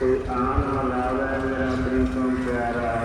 ਤੇ ਆਣ ਨਾ ਲਾਵੇ ਮੇਰਾ ਪ੍ਰੀਤਮ ਪਿਆਰਾ।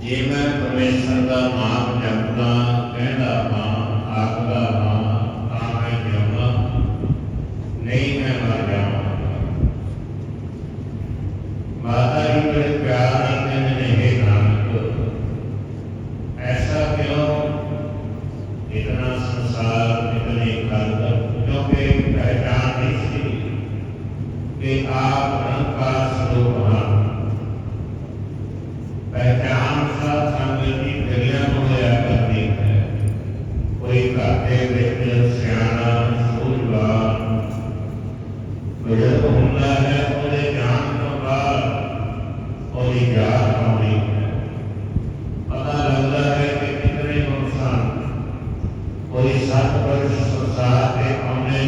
ਜੇ ਮੈਂ ਪਰਮੇਸ਼ਰ ਦਾ ਨਾਮ ਜਪਦਾ, ਕਹਿੰਦਾ ਹਾਂ, ਆਖਦਾ ਹਾਂ, ਤਾਂ ਮੈਂ ਜਿਉਂਦਾ। ਨਹੀਂ ਮੈਂ ਮਰ ਜਾਵਾਂ। ਮਾਤਾ ਜੀ ਦੇ ਪਿਆਰ ਅਤੇ ਮੇਰੇ ਨਾਨਕ, ਐਸਾ ਕਿਉਂ? ਇਤਨਾ ਸੰਸਾਰ ਇਤਨੇ ਕਰਦਾ, ਕਿਉਂਕਿ ਪਹਿਚਾਨ ਨਹੀਂ ਸੀ। ਕਿ ਆਪ ਰੰਗਾ ਸਰੂਪ કોઈ સાત વર્ષ સાથે અમને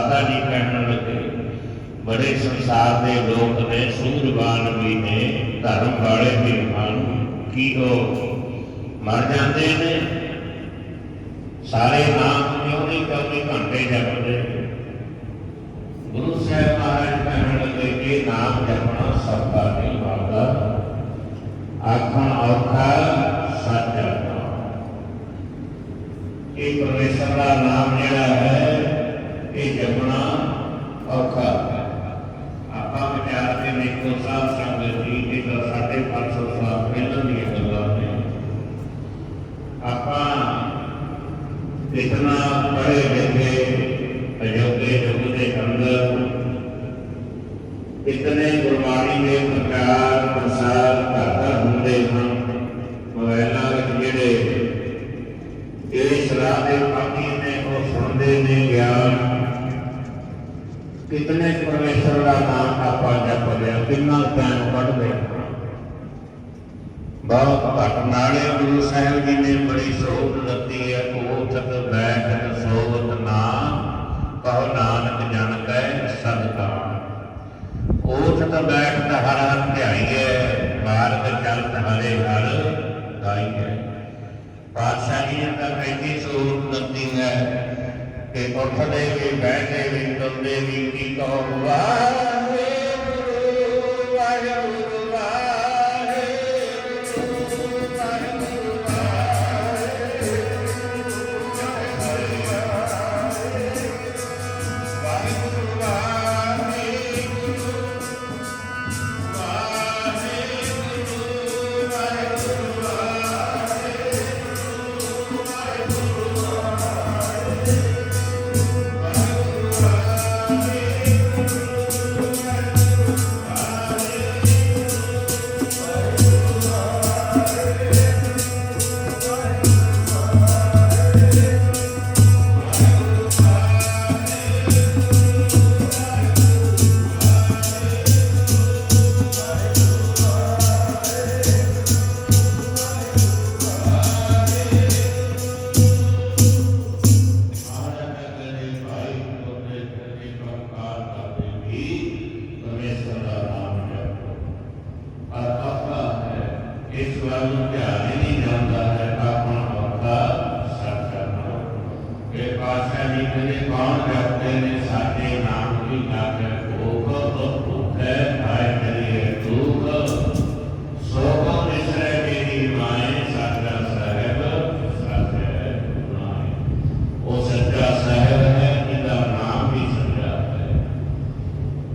ਮਾਤਾ ਜੀ ਕਹਿਣ ਲੱਗੇ, ਬੜੇ ਸੰਸਾਰ ਦੇ ਲੋਕ ਨੇ ਸੂਰਬਾਨ ਵੀ ਨੇ, ਧਰਮ ਵਾਲੇ ਵੀ ਹਨ, ਕੀ ਉਹ ਮਰ ਜਾਂਦੇ ਨੇ। ਸਾਰੇ ਨਾਮ ਕਿਉਂ ਨਹੀਂ ਚੌਵੀ ਘੰਟੇ ਜਪਦੇ। ਗੁਰੂ ਸਾਹਿਬ ਮਹਾਰਾਜ ਕਹਿਣ ਲੱਗੇ ਕਿ ਨਾਮ ਜਪਣਾ ਸਭ ਦਾ ਨਹੀਂ ਮਰਦਾ ਆਖਣ ਔਖਾ, ਸੱਚ ਜਪਣਾ। ਇਹ ਪਰਮੇਸ਼ਰ ਦਾ ਨਾਮ ਜਿਹੜਾ ਹੈ ਇਹ ਜਪਣਾ ਔਖਾ। ਹੈ ਆਪਾਂ ਵਿਚਾਰਦੇ ਨੇ ਕੋ ਸਾਧ ਸੰਗਤ ਜੀ ਇਹ ਤਾਂ ਸਾਡੇ 500 ਸਾਲ ਪਹਿਲਾਂ ਦੀਆਂ ਗੱਲਾਂ ਨੇ। ਆਪਾਂ ਇਤਨਾ ਪੜ੍ਹੇ ਲਿਖੇ ਅਯੋਗੇ ਯੁੱਗ ਦੇ ਅੰਦਰ ਇਤਨੇ ਗੁਰਬਾਣੀ ਦੇ ਪ੍ਰਚਾਰ, ਪ੍ਰਸਾਰ ਕਰਦਾ ਹੁੰਦੇ ਹਨ ਮੋਬਾਈਲਾਂ ਵਿੱਚ ਜਿਹੜੇ ਇਸ ਰਾਹ ਦੇ ਪਾਣੀ ਨੇ ਉਹ ਸੁਣਦੇ ਨੇ ਗਿਆਨ ਕਿਤਨੇ ਪਰਮੇਸ਼ਰ ਦਾ ਨਾਮ ਆਪਾਂ ਜਪਦੇ ਹਾਂ ਕਿੰਨਾ ਟਾਈਮ ਕੱਢਦੇ ਹਾਂ ਬਹੁਤ ਘੱਟ ਨਾਲੇ ਗੁਰੂ ਸਾਹਿਬ ਜੀ ਨੇ ਬੜੀ ਸੋਧ ਦਿੱਤੀ ਹੈ ਉਠਤ ਬੈਠ ਸੋਵਤ ਨਾ ਕਹੋ ਨਾਨਕ ਜਨ ਕੈ ਸਦਕਾ ਉਠਤ ਬੈਠ ਹਰ ਹਰ ਧਿਆਈਏ ਮਾਰਗ ਚਲਤ ਹਰੇ ਹਰ ਗਾਈਏ ਪਾਤਸ਼ਾਹ ਜੀ ਨੇ ਤਾਂ ਕਹਿੰਦੀ ਸੋਧ ਦਿੱਤੀ ਹੈ ਕਿ ਉੱਠਦੇ ਵੀ ਬੈਠਦੇ ਵੀ, ਤੁਰਦੇ ਵੀ, ਕੀ ਕਹੋ ਵਾਹਿਗੁਰੂ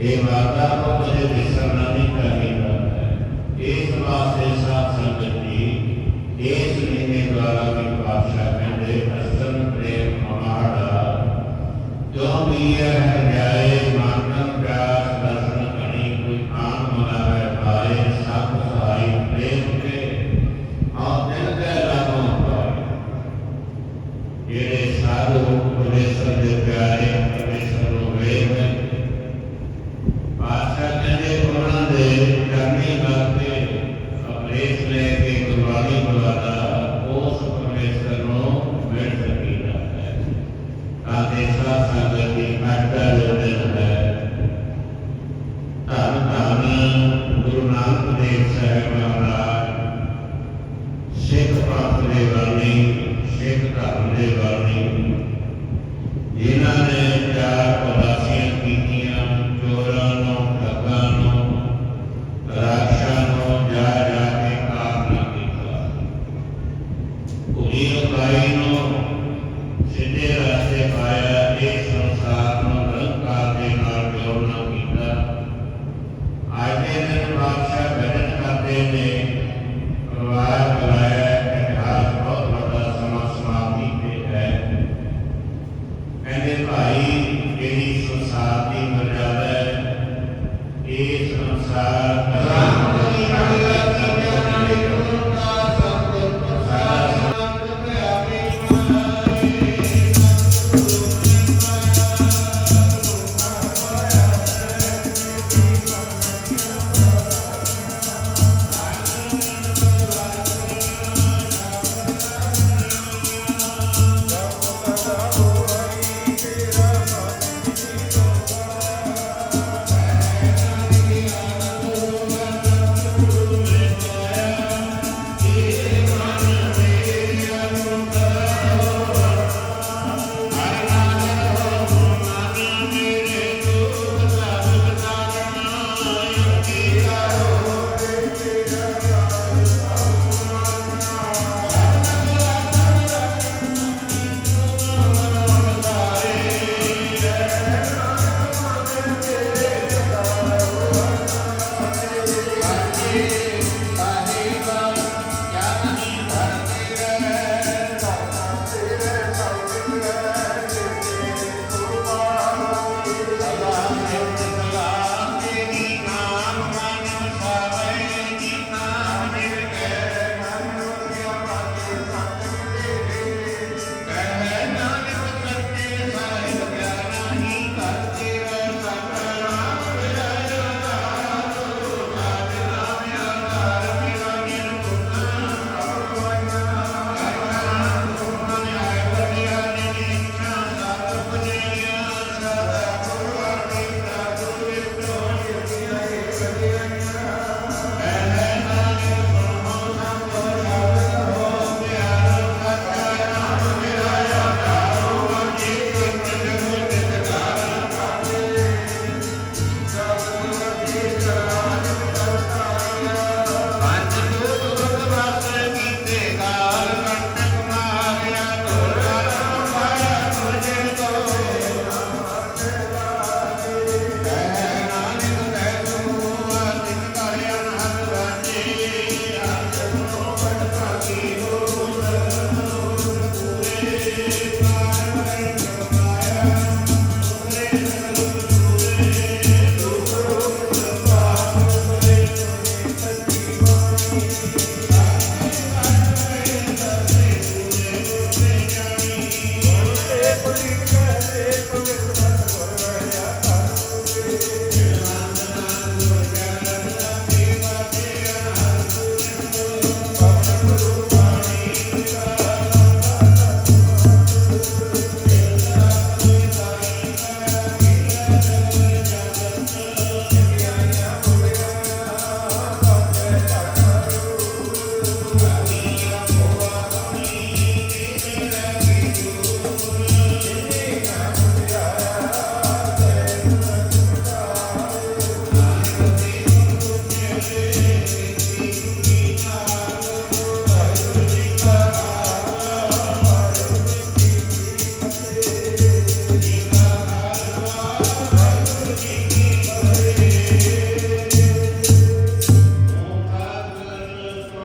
ये वार्ता को मुझे विश्रामित करनी पड़ता है। इस बात से साथ संगति, इस महीने द्वारा की पाशा कंडे असन प्रेम हमारा जो भी है जाए मानव का दर्शन कहीं कोई काम होना है पाए सब सहाय प्रेम के, और दिल के लागू पाए ये